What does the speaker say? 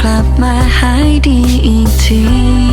กลับมาหายดีอีกที